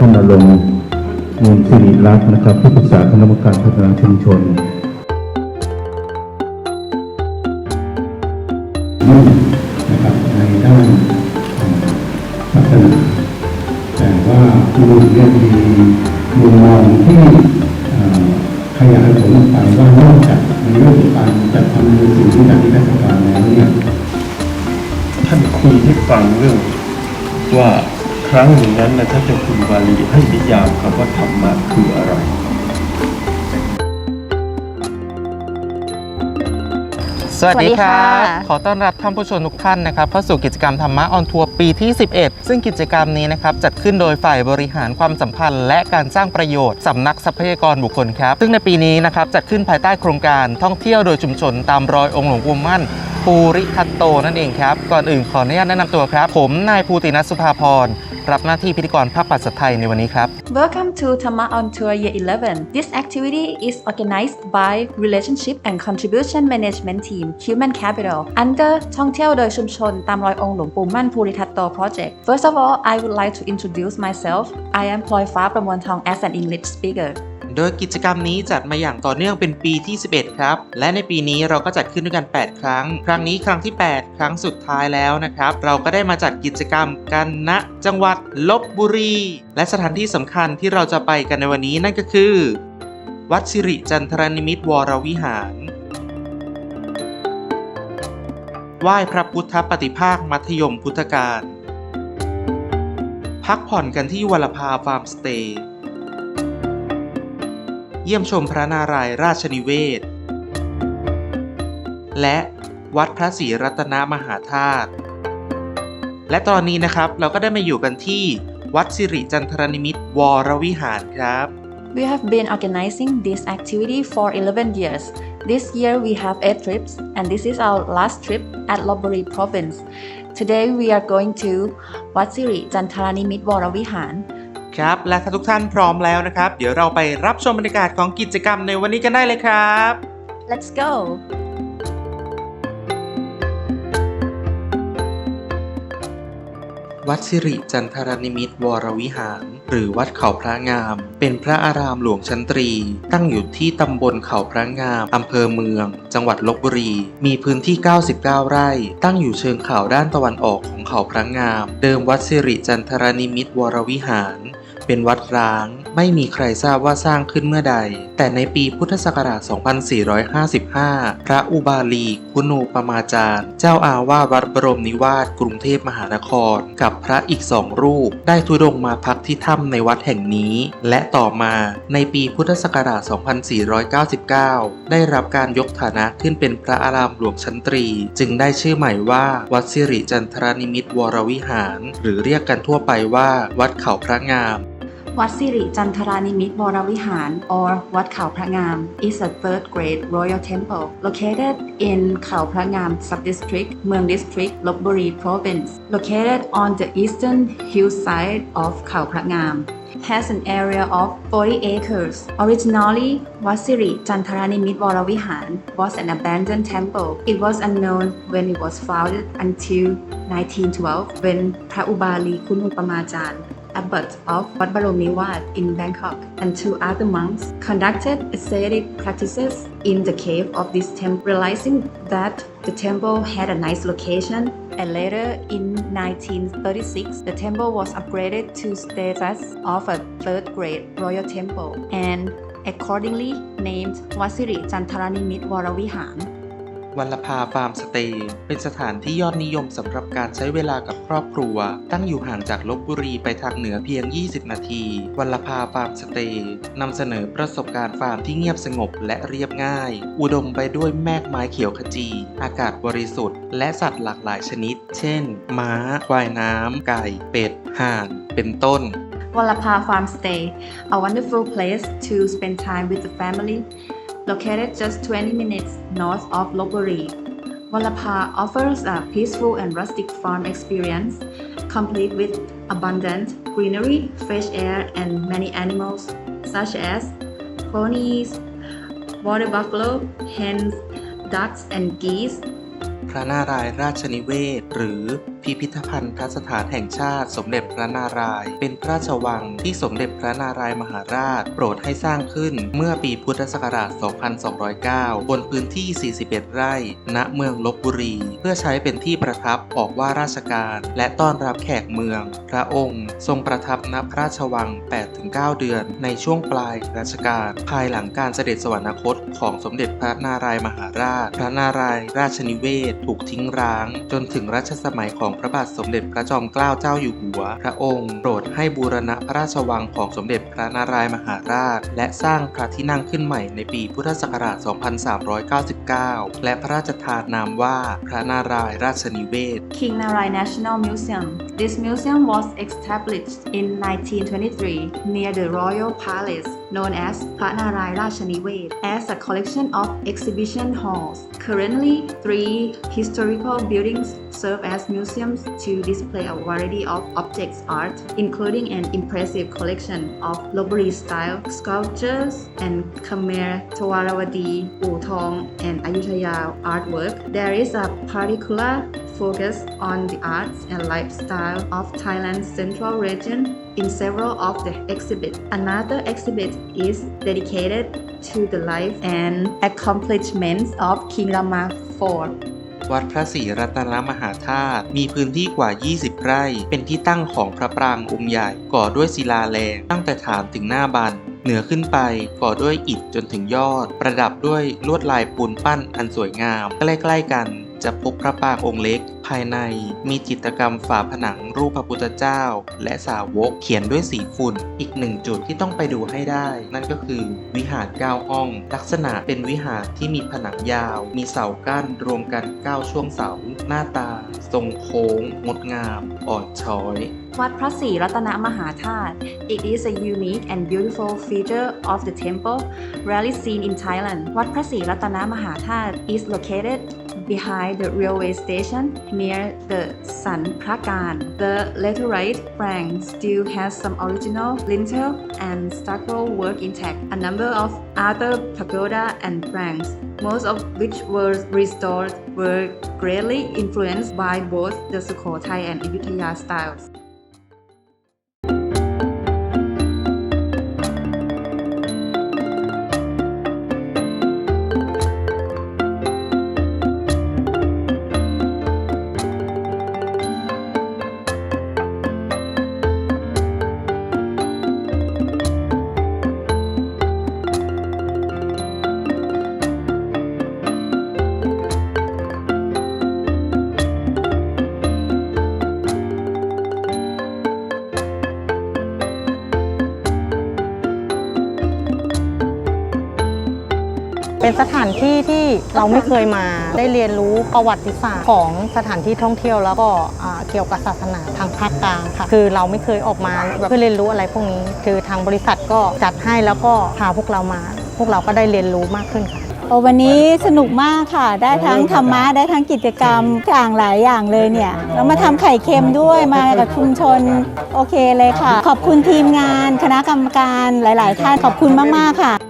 ท่านอารมณ์มูลสิริรัตน์นะครับผู้ปรึกษาคณะกรรมการพัฒนาชุมชนมุ่งนะครับในด้านพัฒนาแต่ว่าคุณลุงเนี่ยมีมุมมองที่ขยายผลไปว่านอกจากในเรื่องของการจัดทำมือถือจากนิทรรศการแล้วเนี่ยท่านคุยให้ฟังเรื่องว่า ครั้งหนึ่งนั้นนะท่านเจ้าคุณวาลีให้นิยามคำว่าธรรมะคืออะไร สวัสดีครัสวัสดีบค่ะ ขอต้อนรับท่านผู้ชมทุกท่านนะครับเข้าสู่กิจกรรมธรรมะออนทัวร์ปีที่ 11 ซึ่งกิจกรรมนี้นะครับจัดขึ้นโดยฝ่ายบริหารความสัมพันธ์ และการสร้างประโยชน์สำนักทรัพยากรบุคคลครับ ซึ่งในปีนี้นะครับจัดขึ้นภายใต้โครงการท่องเที่ยวโดยชุมชนตามรอยองค์หลวงปู่มั่น ภูริทัตโตนั่นเองครับ ก่อนอื่นขออนุญาตแนะนำตัวครับ ผมนายภูตินัสสุภาพร รับหน้าที่พิธีกรภาคภาษาไทยในวันนี้ครับ Welcome to Tama on Tour Year 11. This activity is organized by Relationship and Contribution Management Team Human Capital under ท่องเที่ยวโดยชุมชนตามรอยองค์หลวงปู่มั่นภูริทัตโต Project. First of all, I would like to introduce myself. I am Ploy Fa Pramwantong as an English speaker. โดยกิจกรรมนี้จัดมาอย่างต่อเนื่องเป็นปีที่ 11 ครับ และในปีนี้เราก็จัดขึ้นด้วยกัน 8 ครั้ง ครั้งนี้ครั้งที่ 8 ครั้งสุดท้ายแล้วนะครับ เราก็ได้มาจัดกิจกรรมกันณจังหวัดลบบุรี และสถานที่สำคัญที่เราจะไปกันในวันนี้นั่นก็คือ วัดสิริจันทรนิมิตวรวิหารไหว้พระพุทธปฏิภาคมัธยมพุทธการพักผ่อนกันที่วัลภาฟาร์มสเตย์ เยี่ยมชมพระนารายณ์ราชนิเวศ และวัดพระศรีรัตนมหาธาตุ และตอนนี้นะครับเราก็ได้มาอยู่กันที่วัดสิริจันทรนิมิตวรวิหารครับ We have been organizing this activity for 11 years. This year we have 8 trips and this is our last trip at Lopburi province. Today we are going to Wat Siri Jantaranimit Varavihan. ครับ และถ้าทุกท่านพร้อมแล้วนะครับ เดี๋ยวเราไปรับชมบรรยากาศของกิจกรรมในวันนี้กันได้เลยครับ Let's go! วัดสิริจันทรนิมิตรวรวิหาร หรือวัดเขาพระงาม เป็นพระอารามหลวงชั้นตรี ตั้งอยู่ที่ตำบลเขาพระงาม อำเภอเมือง จังหวัดลบบุรี มีพื้นที่ 99 ไร่ ตั้งอยู่เชิงเขาด้านตะวันออกของเขาพระงาม เดิมวัดสิริจันทรนิมิตรวรวิหาร เป็นวัดร้าง ไม่มีใครทราบว่าสร้างขึ้นเมื่อใด แต่ในปีพุทธศักราช 2455 พระอุบาลีคุณูปมาจารย์ เจ้าอาวาสวัดบรมนิวาสกรุงเทพมหานคร กับพระอีกสองรูป ได้ทุดงมาพักที่ถ้ำในวัดแห่งนี้ และต่อมาในปีพุทธศักราช 2499 ได้รับการยกฐานะขึ้นเป็นพระอารามหลวงชั้นตรี จึงได้ชื่อใหม่ว่าวัดสิริจันทรนิมิตวรวิหาร หรือเรียกกันทั่วไปว่าวัดเขาพระงาม วัดสิริจันทรานิมิตวรวิหาร or วัดเขาพระงาม is a third grade royal temple located in เขาพระงาม subdistrict เมือง district ลบบุรี province located on the eastern hillside of เขาพระงาม has an area of 40 acres. Originally, Vasiri Chantaranimit Varavihan was an abandoned temple. It was unknown when it was founded until 1912 when Praubali Kunupamajan abbot of Wat Baromniwat in Bangkok, and two other monks conducted ascetic practices in the cave of this temple, realizing that the temple had a nice location. And later, in 1936, the temple was upgraded to status of a third-grade royal temple, and accordingly named Wasiri Jantaranimit Varavihan. วัลภาฟาร์มสเตย์เป็นสถานที่ยอดนิยมสำหรับการใช้เวลากับครอบครัว ตั้งอยู่ห่างจากลบบุรีไปทางเหนือเพียง 20 นาที วัลภาฟาร์มสเตย์นำเสนอประสบการณ์ฟาร์มที่เงียบสงบและเรียบง่าย อุดมไปด้วยแมกไม้เขียวขจี อากาศบริสุทธิ์ และสัตว์หลากหลายชนิด เช่น ม้าควายน้ำไก่ เป็ด ห่าน เป็นต้น Wallapa Farm Stay, a wonderful place to spend time with the family, located just 20 minutes north of Lopburi. Wallapa offers a peaceful and rustic farm experience, complete with abundant greenery, fresh air, and many animals such as ponies, water buffalo, hens, ducks, and geese, พระนารายณ์ราชนิเวศ หรือ พิพิธภัณฑสถานแห่งชาติสมเด็จพระนารายณ์เป็นพระราชวังที่สมเด็จพระนารายณ์มหาราช โปรดให้สร้างขึ้นเมื่อปีพุทธศักราช 2209 บนพื้นที่ 41 ไร่ ณ เมืองลบบุรี เพื่อใช้เป็นที่ประทับออกว่าราชการ และต้อนรับแขกเมือง พระองค์ ทรงประทับณพระราชวัง 8-9 เดือน ในช่วงปลายรัชกาล ภายหลังการเสด็จสวรรคตของสมเด็จพระนารายณ์มหาราช พระนารายณ์ราชนิเวศ ถูกทิ้งร้าง จนถึงรัชสมัยของพระบาทสมเด็จพระจอมเกล้าเจ้าอยู่หัว พระองค์โปรดให้บูรณะพระราชวังของสมเด็จพระนารายมหาราช และสร้างพระที่นั่งขึ้นใหม่ในปีพุทธศักราช 2399 และพระราชทานนามว่าพระนารายราชนิเวศ King Narai National Museum. This museum was established in 1923 near the Royal Palace, known as Panarai Rachanivet, as a collection of exhibition halls. Currently, three historical buildings serve as museums to display a variety of objects art, including an impressive collection of Loburi style sculptures and Khmer Tawarawadi, Utong, and Ayutthaya artwork. There is a particular focus on the arts and lifestyle of Thailand's central region in several of the exhibits. Another exhibit is dedicated to the life and accomplishments of King Rama IV. วัดพระศรีรัตนมหาธาตุมีพื้นที่กว่า 20 ไร่ เป็นที่ตั้งของพระปรางองค์ใหญ่ก่อด้วยศิลาแรงตั้งแต่ฐานถึงหน้าบันเหนือขึ้นไปก่อด้วยอิฐจนถึงยอด ประดับด้วยลวดลายปูนปั้นอันสวยงาม ใกล้ๆกัน จะพบพระปรางองค์เล็ก ภายในมีจิตรกรรมฝาผนังรูปพระพุทธเจ้า และสาวกเขียนด้วยสีฝุ่น อีกหนึ่งจุดที่ต้องไปดูให้ได้ นั่นก็คือวิหาร 9 ห้อง ลักษณะเป็นวิหารที่มีผนังยาว มีเสากั้นรวมกัน 9 ช่วงเสา หน้าตา ทรงโค้ง งดงาม อ่อนช้อย วัดพระศรีรัตนมหาธาตุ It is a unique and beautiful feature of the temple rarely seen in Thailand. วัดพระศรีรัตนมหาธาตุ is located behind the railway station near the San Prakan. The laterite frank still has some original lintel and stucco work intact. A number of other pagoda and franks, most of which were restored, were greatly influenced by both the Sukhothai and Ayutthaya styles. เป็นสถานที่ที่เราไม่เคยมา ได้เรียนรู้ประวัติศาสตร์ของสถานที่ท่องเที่ยวแล้วก็อ่าเกี่ยวกับศาสนาทางภาคกลางค่ะ คือเราไม่เคยออกมาเพื่อเรียนรู้อะไรพวกนี้ คือทางบริษัทก็จัดให้แล้วก็พาพวกเรามา พวกเราก็ได้เรียนรู้มากขึ้นค่ะโอ้วันนี้สนุกมากค่ะ ได้ทั้งธรรมะได้ทั้งกิจกรรมอย่างหลายอย่างเลยเนี่ยแล้วมาทำไข่เค็มด้วยมากับชุมชนโอเคเลยค่ะ ขอบคุณทีมงาน คณะกรรมการหลาย ๆ ท่านขอบคุณมาก ๆ ค่ะ